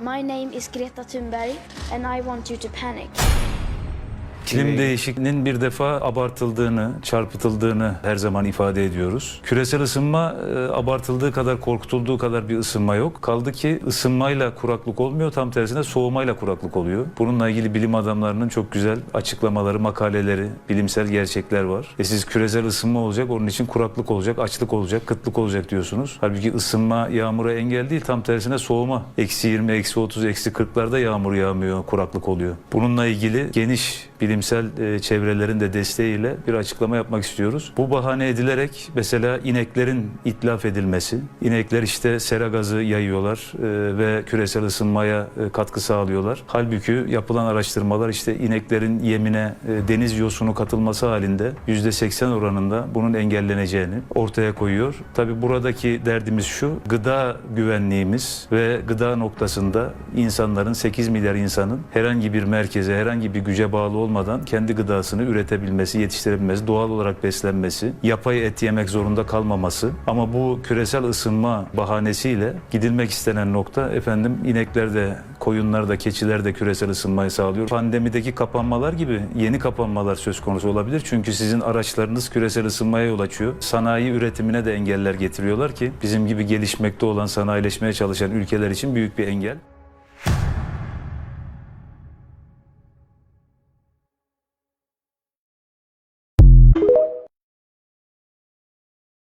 My name is Greta Thunberg, and I want you to panic. İklim değişikliğinin bir defa abartıldığını, çarpıtıldığını her zaman ifade ediyoruz. Küresel ısınma e, abartıldığı kadar, korkutulduğu kadar bir ısınma yok. Kaldı ki ısınmayla kuraklık olmuyor, tam tersine soğumayla kuraklık oluyor. Bununla ilgili bilim adamlarının çok güzel açıklamaları, makaleleri, bilimsel gerçekler var. E siz küresel ısınma olacak, onun için kuraklık olacak, açlık olacak, kıtlık olacak diyorsunuz. Halbuki ısınma yağmura engel değil, tam tersine soğuma. Eksi 20, eksi 30, eksi 40'larda yağmur yağmıyor, kuraklık oluyor. Bununla ilgili geniş bilimsel e, çevrelerin de desteğiyle bir açıklama yapmak istiyoruz. Bu bahane edilerek mesela ineklerin itlaf edilmesi, inekler işte sera gazı yayıyorlar e, ve küresel ısınmaya e, katkı sağlıyorlar. Halbuki yapılan araştırmalar işte ineklerin yemine deniz yosunu katılması halinde %80 oranında bunun engelleneceğini ortaya koyuyor. Tabi buradaki derdimiz şu, gıda güvenliğimiz ve gıda noktasında insanların 8 milyar insanın herhangi bir merkeze, herhangi bir güce bağlı olmadan kendi gıdasını üretebilmesi, yetiştirebilmesi, doğal olarak beslenmesi, yapay et yemek zorunda kalmaması. Ama bu küresel ısınma bahanesiyle gidilmek istenen nokta efendim inekler de, koyunlar da, keçiler de küresel ısınmayı sağlıyor. Pandemideki kapanmalar gibi yeni kapanmalar söz konusu olabilir. Çünkü sizin araçlarınız küresel ısınmaya yol açıyor. Sanayi üretimine de engeller getiriyorlar ki bizim gibi gelişmekte olan, sanayileşmeye çalışan ülkeler için büyük bir engel.